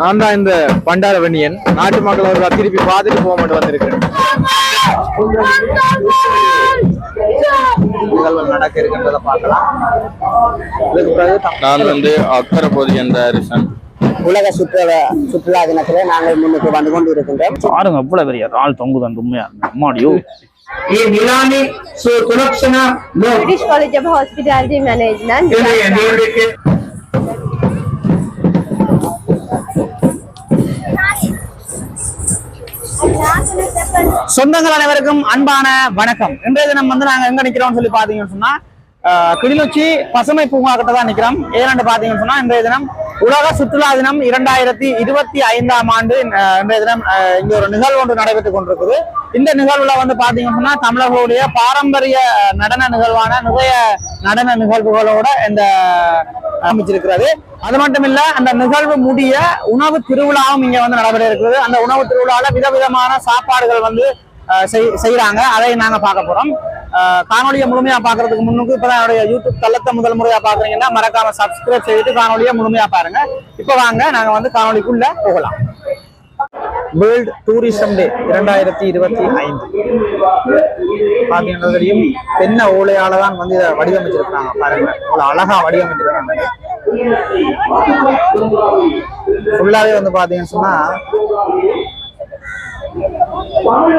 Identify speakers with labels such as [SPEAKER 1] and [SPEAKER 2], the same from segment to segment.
[SPEAKER 1] நான் தான் இந்த பண்டார வெண்ணியன் நாட்டு மக்கள் அவர்கள் திருப்பி பார்த்துட்டு போக மட்டும் வந்திருக்கிறேன். நடக்க இருக்கின்றதை பார்க்கலாம்.
[SPEAKER 2] நான் வந்து அக்கரபோதி என்ற ஹாரிசன்
[SPEAKER 3] உலக சுற்றுலா சுற்றுலா தினத்துல நாங்கள் முன்னுக்கு வந்து கொண்டு இருக்கின்றோம்
[SPEAKER 4] பாருங்க அவ்வளவு பெரிய ரால் தொங்குதான் உண்மையா? அம்மாடியோ.
[SPEAKER 5] ये
[SPEAKER 6] मिलाने so corruption British college
[SPEAKER 5] of
[SPEAKER 4] சொந்தங்கள் அனைவருக்கும் அன்பான வணக்கம். இன்றைய தினம் வந்து நாங்க எங்க நிக்கிறோம்னு சொல்லி பாத்தீங்கன்னு சொன்னா கிளிநொச்சி பசுமை பூங்கா கிட்ட தான் நிக்கிறோம். ஏன்னு பாத்தீங்கன்னு சொன்னா இன்றைய தினம் உலக சுற்றுலா தினம் இரண்டாயிரத்தி இருபத்தி ஐந்தாம் ஆண்டு இன்றைய தினம் இங்க ஒரு நிகழ்வு ஒன்று நடைபெற்றுக் கொண்டிருக்குது. இந்த நிகழ்வுல வந்து பாத்தீங்கன்னு சொன்னா தமிழர்களுடைய பாரம்பரிய நடன நிகழ்வான நிறைய நடன நிகழ்வுகளோட இந்த அமைச்சிருக்கிறது அது மட்டும் இல்ல அந்த நிகழ்வு முடிய உணவு திருவிழாவும் இங்க வந்து நடைபெற இருக்கிறது. அந்த உணவு திருவிழால விதவிதமான சாப்பாடுகள் வந்து செய்- செய்யறாங்க அதை நாங்க பார்க்க போறோம். காணொலியை முழுமையா பாக்குறதுக்கு முன்னுக்கு இப்பதான் என்னுடைய யூடியூப் தளத்தை முதல் முறையா பாக்குறீங்கன்னா மறக்காம சப்ஸ்கிரைப் செய்துட்டு காணொலியை முழுமையா பாருங்க. இப்ப வாங்க நாங்க வந்து காணொளிக்குள்ள போகலாம். வேர்ல்ட் டூரிசம் டே இரண்டாயிரத்தி இருபத்தி ஐந்து. பார்த்தீங்கன்னா தெரியும் தென்னை ஓலையால தான் வந்து இதை வடிவமைச்சிருக்காங்க பாருங்க. அவ்வளோ அழகா வடிவமைச்சிருக்காங்க. ஃபுல்லாவே வந்து பாத்தீங்கன்னு சொன்னா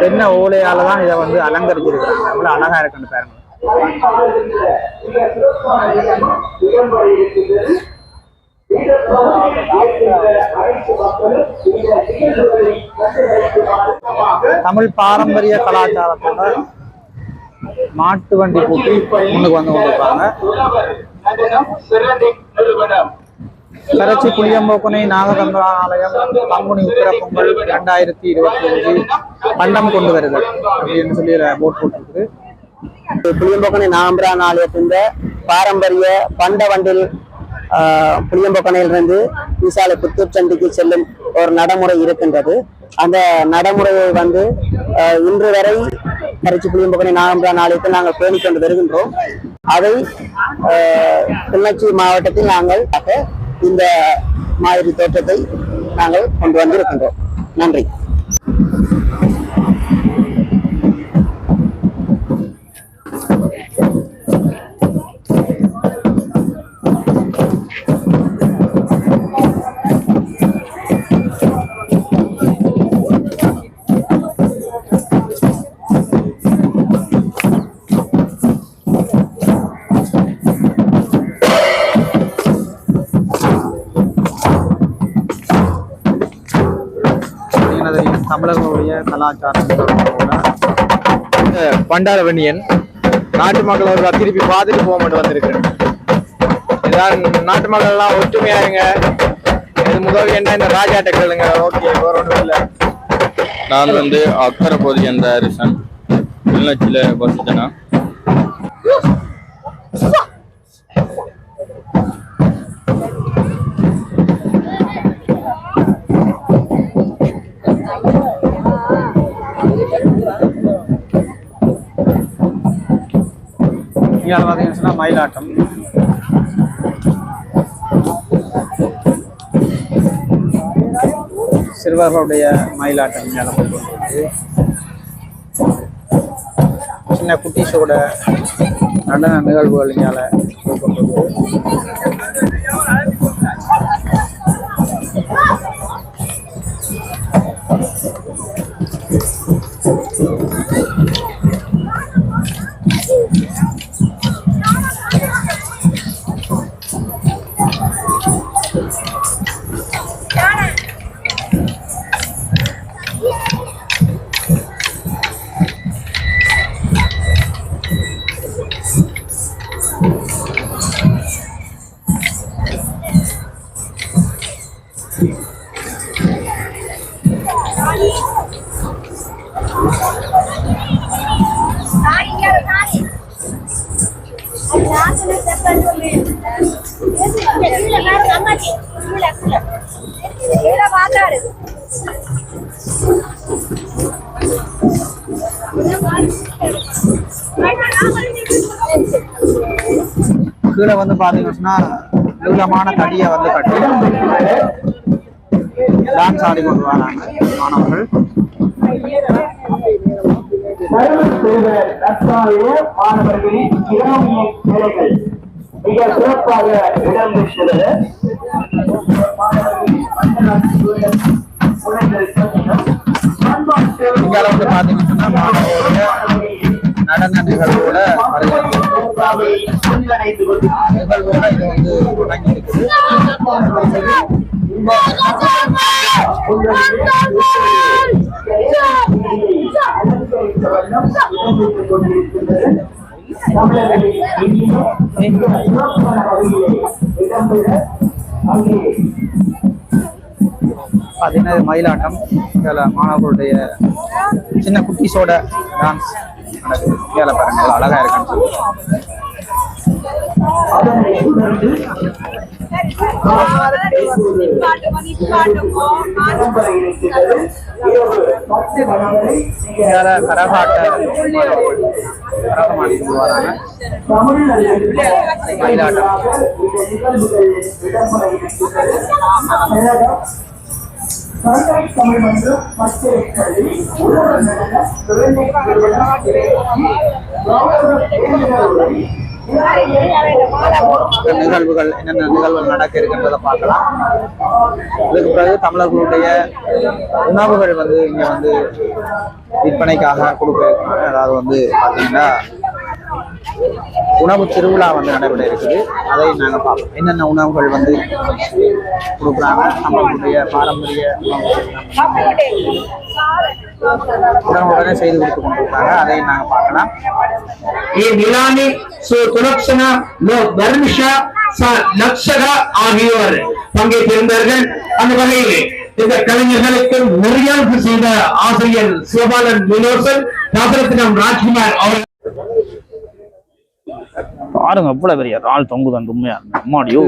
[SPEAKER 4] தென்னை ஓலையால தான் இதை வந்து அலங்கரிச்சிருக்காங்க அவ்வளோ அழகா இருக்குன்னு பாருங்க. தமிழ் பாரம்பரிய கலாச்சாரத்தோட மாட்டு வண்டி பூட்டி முன்னுக்கு வந்து கொண்டிருப்பாங்க கரச்சி புளியம்போக்குனை நாகதந்திரா ஆலயம் பங்குனி உத்திர பொங்கல் ரெண்டாயிரத்தி இருபத்தி அஞ்சு பண்டம் கொண்டு வருது அப்படின்னு சொல்லி போட் போட்டிருக்குது
[SPEAKER 3] புளியம்பொக்கனை நாகம்பிரான் ஆலயத்தின் பாரம்பரிய பண்ட வண்டில் ஆஹ், புளியம்பொக்கனையிலிருந்து விசாலை புத்தூர் சண்டிக்கு செல்லும் ஒரு நடைமுறை இருக்கின்றது. அந்த நடைமுறையை வந்து ஆஹ், இன்று வரை கரைச்சி புளியம்பொக்கனை நாகம்பரான் ஆலயத்தில் நாங்கள் பேணிக் கொண்டு வருகின்றோம். அதை ஆஹ், மாவட்டத்தில் நாங்கள் இந்த மாதிரி தோற்றத்தை நாங்கள் கொண்டு வந்திருக்கின்றோம். நன்றி.
[SPEAKER 4] தமிழர்களுடைய கலாச்சாரம்
[SPEAKER 1] இந்த பண்டார வன்னியன் நாட்டு மக்கள் ஒரு திருப்பி பார்த்துட்டு போக மட்டும் வந்திருக்கேன் இதான் நாட்டு மக்கள் எல்லாம் ஒற்றுமையா இருங்க. இது முதல் என்ன இந்த ராஜாட்ட கேளுங்க. ஓகே வேற ஒன்றும் இல்லை.
[SPEAKER 2] நான் வந்து அக்கரை பகுதி என்ற ஹரிசன் கிளிநொச்சியில் வசித்தேனா.
[SPEAKER 4] இங்கே பார்த்தீங்கன்னு சொன்னா மயிலாட்டம் சிறுவர்களுடைய மயிலாட்டம் இங்கே போட்டு சின்ன குட்டீஸோட நடன நிகழ்வுகள் இங்கே
[SPEAKER 6] போட்டு
[SPEAKER 4] கீழே வந்து பாத்தீங்கன்னா நீளமான தடியை வந்து கட்டி டான்ஸ் ஆடி கொண்டு வராங்க மாணவர்கள்.
[SPEAKER 5] மாணவர்களின் மிக சிறப்பாக இடம்பெற்றது
[SPEAKER 4] இங்கால நடன நிகழ்வோட நிகழ்வோட இது வந்து தொடங்கி இருக்குது பார்த்தீங்கன்னா மயிலாட்டம் இதில் மாணவர்களுடைய சின்ன குட்டீஸோட டான்ஸ் நடக்குது வேலை பாருங்க அழகா இருக்குன்னு சொல்லி. நிகழ்வுகள் என்னென்ன நிகழ்வுகள் நடக்க இருக்கின்றதை பார்க்கலாம். இதுக்கு பிறகு தமிழர்களுடைய உணவுகள் வந்து இங்க வந்து விற்பனைக்காக கொடுக்க அதாவது வந்து பார்த்தீங்கன்னா உணவு திருவிழா வந்து நடைபெற இருக்குது. அதை நாங்கள் பார்ப்போம். என்னென்ன உணவுகள் வந்து கொடுக்குறாங்க நம்மளுடைய பாரம்பரிய உணவுகள் உடனுடனே செய்து கொடுத்து கொண்டிருக்காங்க. அதை நாங்கள் பார்க்கலாம்.
[SPEAKER 5] நிலானி சு துலக்ஷனா லோ தர்மிஷா ச ஆகியோர். பங்கேற்றிருந்தார்கள் அந்த வகையில். இந்த கலைஞர்களுக்கு நெறியாழ்வு செய்த ஆசிரியர் சிவபாலன் வினோசன் ராசரத்னம் ராஜ்குமார் அவர்கள்.
[SPEAKER 4] பாருங்க எவ்வளவு பெரிய இறால் தொங்குதான் உண்மையா அம்மாடியோ.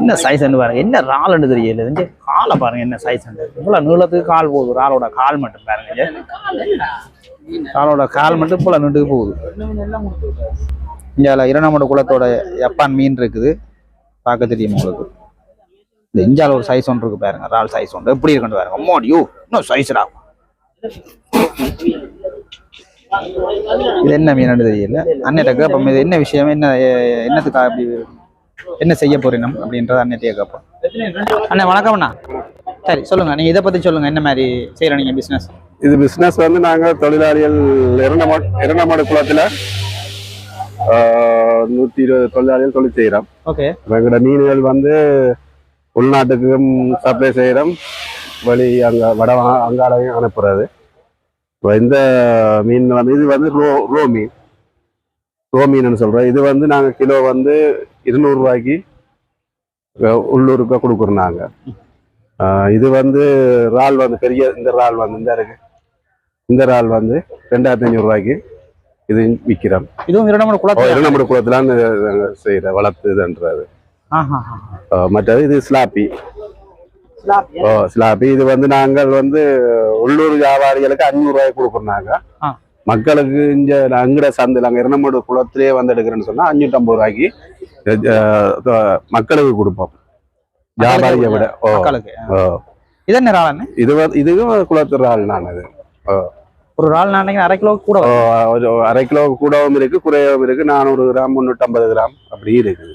[SPEAKER 4] என்ன சைஸ் பாருங்க என்ன இறால்னு தெரியல. இங்க காலை பாருங்க என்ன சைஸ் இவ்வளவு நீளத்துக்கு கால் போகுது இறாலோட கால் மட்டும் பாருங்க ராலோட இறாலோட கால் மட்டும் இவ்வளவு நீண்டுக்கு போகுது. இந்தியாவில் இரண்டாமட குளத்தோட ஜப்பான் மீன் இருக்குது. பார்க்க தெரியும் உங்களுக்கு? இந்த இந்தியாவில் ஒரு சைஸ் ஒன்று இருக்கு பாருங்க இறால் சைஸ் ஒன்று. எப்படி இருக்குன்னு பாருங்க அம்மாடியோ இன்னும் சைஸ்டா இது என்ன மீன் தெரியல. அண்ணன் கேட்போம் இது என்ன விஷயம்? என்ன என்னத்துக்காக அப்படி என்ன செய்ய போறீங்க அப்படின்றத அண்ணன்ட்டே கேட்போம். அண்ணா வணக்கம் அண்ணா. சரி சொல்லுங்க. நீங்க இதை பத்தி சொல்லுங்க. என்ன மாதிரி செய்யற நீங்க பிசினஸ்
[SPEAKER 7] இது பிசினஸ் வந்து நாங்க தொழிலாளிகள் இரண்டமாடு இரண்டமாடு குளத்துல நூத்தி இருபது தொழிலாளிகள் தொழில் செய்யறோம்.
[SPEAKER 4] ஓகே.
[SPEAKER 7] எங்களோட மீன்கள் வந்து உள்நாட்டுக்கும் சப்ளை செய்யறோம். வழி அங்க வட அங்காளையும் அனுப்புறது. இப்போ இந்த மீன் வந்து இது வந்து ரோ ரோ மீன். ரோ மீன் சொல்றோம். இது வந்து நாங்க கிலோ வந்து இருநூறு ரூபாய்க்கு அஹ், உள்ளூருக்கு கொடுக்குறோம் நாங்க. ஆஹ், இது வந்து இறால் வந்து பெரிய இந்த இறால் வந்து இந்த இருக்கு. இந்த இறால் வந்து ரெண்டாயிரத்தி ஐநூறு ரூபாய்க்கு இது விற்கிறோம்
[SPEAKER 4] இதுவும் இரண்டாமட குளத்துல
[SPEAKER 7] இரநம்பது குளத்துல செய்யற வளர்த்துதுன்றது.
[SPEAKER 4] ஆஹா
[SPEAKER 7] ஆஹ். மற்றது இது ஸ்லாப்பி. ஓ ஸ்லாப்பி இது வந்து நாங்கள் வந்து உள்ளூர் வியாபாரிகளுக்கு அஞ்சூறு ரூபாய்க்கு கொடுக்குறோம் நாங்க.
[SPEAKER 4] ஆ.
[SPEAKER 7] மக்களுக்கு இங்க அங்கட சந்தையில் அங்க இரநம்பது குளத்திலே வந்து எடுக்கிறேன்னு சொன்னா அஞ்சூத்தி ஐம்பது ரூபாய்க்கு மக்களுக்கு கொடுப்போம். வியாபாரியை விட. ஓ. ஓ.
[SPEAKER 4] இது என்ன இறால்
[SPEAKER 7] இது இதுவும் குளத்து ஆள் நான் இது
[SPEAKER 4] ஒரு இறால் நாளைக்கு அரை கிலோ கூட
[SPEAKER 7] ஓ. ஒரு அரை கிலோ கூடவும் இருக்கு குறையவும் இருக்கு. நானூறு கிராம் முன்னூற்றம்பது கிராம் அப்படி இருக்குது.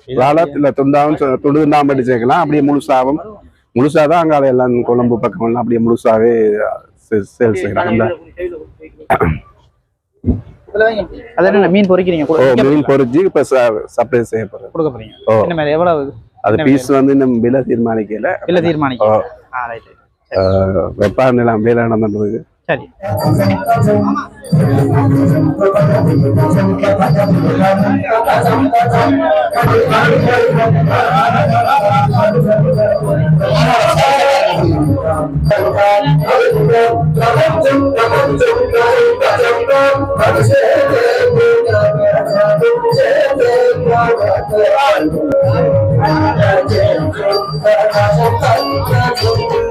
[SPEAKER 4] ம்.
[SPEAKER 7] இறாலத்துல துண்டாவும் துண்டு பண்ணி சேர்க்கலாம். அப்படியே முழுசாவும். முழுசாதான் அங்கால எல்லாம் கொழம்பு பக்கம் எல்லாம் அப்படியே முழுசாவே சேல் செய்யறாங்க
[SPEAKER 4] அது என்ன மீன்
[SPEAKER 7] ஓ
[SPEAKER 4] கூட
[SPEAKER 7] மீன் பொரிச்சு இப்ப சப்ளை செய்யப்படுறது
[SPEAKER 4] கொடுக்க போறீங்க.
[SPEAKER 7] ஓ.
[SPEAKER 4] என்ன மாதிரி எவ்வளவு
[SPEAKER 7] அது பீஸ் வந்து இன்னும் விலை தீர்மானிக்கல.
[SPEAKER 4] இல்ல
[SPEAKER 7] நிலம் வேலை நடந்துருக்கு
[SPEAKER 4] শাড়ি Thank you.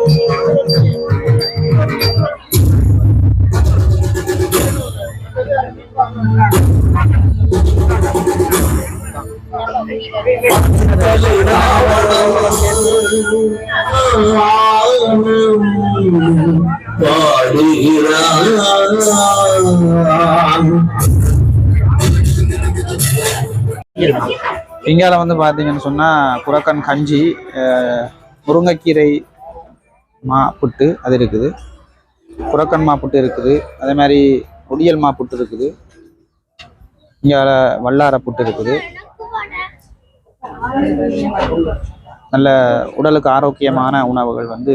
[SPEAKER 4] இங்கால வந்து பார்த்தீங்கன்னு சொன்னால் குரக்கன் கஞ்சி முருங்கைக்கீரை மா புட்டு அது இருக்குது. குரக்கன் மா புட்டு இருக்குது. அதே மாதிரி ஒடியல் மா புட்டு இருக்குது. இங்கே வல்லார புட்டு இருக்குது. நல்ல உடலுக்கு ஆரோக்கியமான உணவுகள் வந்து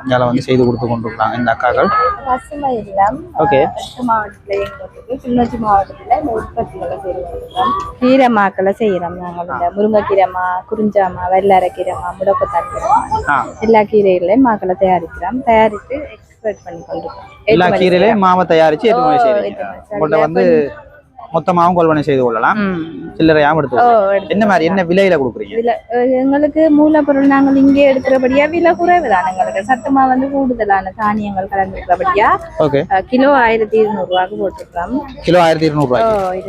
[SPEAKER 4] இங்கால வந்து செய்து கொடுத்து கொண்டிருக்காங்க இந்த அக்காக்கள்.
[SPEAKER 6] பசுமை இல்லம்
[SPEAKER 4] ஓகே.
[SPEAKER 6] மாவட்டத்துல கிளிநொச்சி மாவட்டத்துல உற்பத்திகளை செய்யறோம் கீரை மாக்களை செய்யறோம் நாங்கள் இந்த முருங்கைக்கீரை மா குறிஞ்சாமா வெள்ளரைக்கீரை மா முடக்கத்தான் கீரை மா
[SPEAKER 4] ஆ.
[SPEAKER 6] எல்லா கீரைகளையும் மாக்களை தயாரிக்கிறோம். தயாரித்து எக்ஸ்போர்ட் பண்ணி கொண்டிருக்கோம்
[SPEAKER 4] எல்லா கீரையிலையும் மாவை தயாரிச்சு ஏற்றுமதி. உங்கள்கிட்ட வந்து மொத்தமாகவும் கொள்வனை செய்து கொள்ளலாம். சில்லறையாகவும் எடுத்து என்ன மாதிரி என்ன விலையில கொடுக்குறீங்க?
[SPEAKER 6] எங்களுக்கு மூலப்பொருள் நாங்கள் இங்கே எடுக்கிறபடியா விலை குறைவு தான் எங்களுக்கு சத்தமா வந்து கூடுதலான தானியங்கள் கலந்துருக்கிறபடியா
[SPEAKER 4] ஓகே.
[SPEAKER 6] கிலோ ஆயிரத்தி இருநூறு ரூபாய்க்கு போட்டுருக்கோம்
[SPEAKER 4] கிலோ ஆயிரத்தி இருநூறு.
[SPEAKER 6] ஓ
[SPEAKER 4] ரூபாய்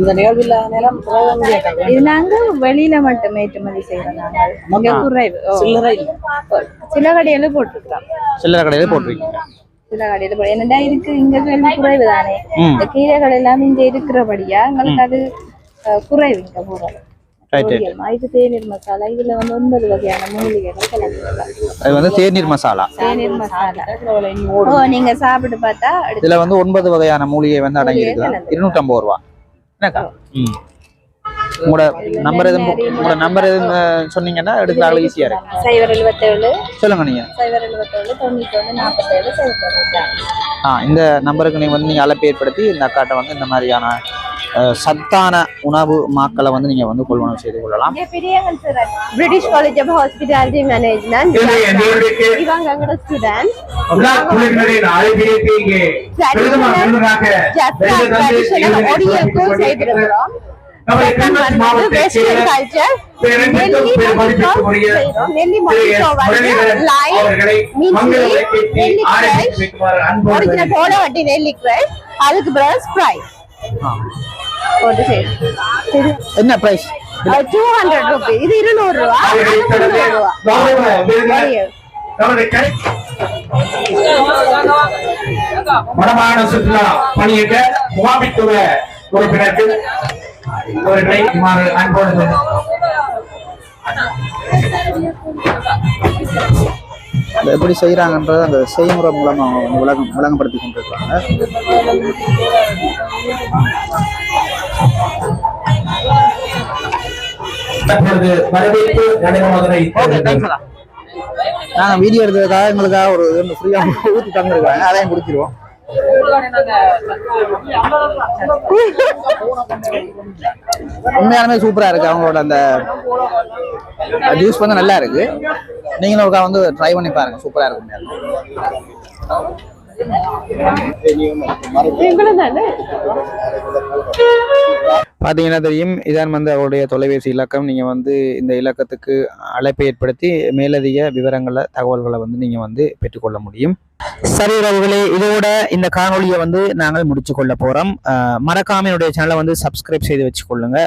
[SPEAKER 3] இந்த நிகழ்வில் நேரம்
[SPEAKER 6] இது நாங்க வெளியில மட்டும் ஏற்றுமதி செய்யறோம் நாங்கள். குறைவு. ஓ.
[SPEAKER 3] சில்லறை.
[SPEAKER 6] சில கடையில போட்டுருக்கோம்
[SPEAKER 4] சில்லறை கடையில போட்டிருக்கீங்க.
[SPEAKER 6] சில கடையில போட்டு என்னடா இருக்கு? இங்க கேள்வி குறைவு தானே இந்த கீரைகள் எல்லாம் இங்க இருக்கிறபடியா எங்களுக்கு அது குறைவு இங்க போறது இது தேநீர் மசாலா இதுல வந்து ஒன்பது வகையான மூலிகைகள்
[SPEAKER 4] வந்து தேநீர் மசாலா.
[SPEAKER 6] தேநீர் மசாலா. ஓ நீங்க சாப்பிட்டு பார்த்தா
[SPEAKER 4] இதுல வந்து ஒன்பது வகையான மூலிகை வந்து அடங்கி இருக்குது இருநூற்றி ஐம்பது ரூபா. என்னக்கா? உங்களோட நம்பர் எதுவும் உங்களோட நம்பர் எதுவும் சொன்னீங்கன்னா எடுக்கலாம் ஈஸியா இருக்கு
[SPEAKER 6] சைவர் எழுபத்தேழு.
[SPEAKER 4] சொல்லுங்க நீங்க.
[SPEAKER 6] சைவர் எழுபத்தேழு தொண்ணூத்தி ஒண்ணு நாற்பத்தேழு சைவர் தொண்ணூத்தி
[SPEAKER 4] ஆ இந்த நம்பருக்கு நீங்க வந்து நீங்க அழைப்பு ஏற்படுத்தி இந்த அக்காட்ட வந்து இந்த மாதிரியான சத்தான உணவு மாக்களை வந்து நீங்க வந்து கொள்வனம் செய்து கொள்ளலாம்.
[SPEAKER 6] British college of hospitality management இவங்க எங்களோட ஸ்டூடெண்ட் செய்திருக்கிறோம். வெஸ்டர்ன் கல்ச்சர் நெல்லி ஒரிஜினல் போட வட்டி நெல்லிக்ரை அதுக்கு போட்டு சரி
[SPEAKER 4] என்ன பிரைஸ்
[SPEAKER 6] டூ ஹண்ட்ரட் ருபி இது இருநூறு ரூபா.
[SPEAKER 5] வடமாகாண சுற்றுலா பணியிட்ட முகாமித்துவ உறுப்பினர்கள். அவர்களை இவ்வாறு அன்போடு
[SPEAKER 4] அதை எப்படி செய்கிறாங்கன்றது அந்த செய்முறை மூலமா அவங்க விளக்கம் விளங்கப்படுத்தி கொண்டிருக்காங்க
[SPEAKER 5] தற்பொழுது வரவேற்பு நடைமுறை
[SPEAKER 4] நாங்கள் வீடியோ எடுத்ததுக்காக எங்களுக்காக ஒரு ஃப்ரீயாக ஊற்றி தந்துருக்காங்க அதையும் குடிச்சிருவோம். உண்மையாலுமே சூப்பராக இருக்கு. அவங்களோட அந்த ஜூஸ் வந்து நல்லா இருக்கு. நீங்களும் ஒருக்கா வந்து ட்ரை பண்ணி பாருங்க. சூப்பராக இருக்கு தானே பார்த்தீங்கன்னா தெரியும் இதான் வந்து அவருடைய தொலைபேசி இலக்கம். நீங்கள் வந்து இந்த இலக்கத்துக்கு அழைப்பை ஏற்படுத்தி மேலதிக விவரங்களை தகவல்களை வந்து நீங்கள் வந்து பெற்றுக்கொள்ள முடியும். சரி உறவுகளே இதோட இந்த காணொளியை வந்து நாங்கள் முடிச்சு கொள்ள போகிறோம் மறக்காம என்னுடைய சேனலை வந்து சப்ஸ்கிரைப் செய்து வச்சுக்கொள்ளுங்க.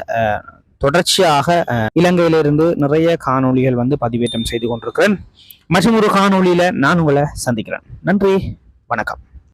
[SPEAKER 4] தொடர்ச்சியாக இலங்கையிலிருந்து நிறைய காணொளிகள் வந்து பதிவேற்றம் செய்து கொண்டிருக்கிறேன். மற்றும் ஒரு காணொலியில் நான் உங்களை சந்திக்கிறேன். நன்றி வணக்கம்.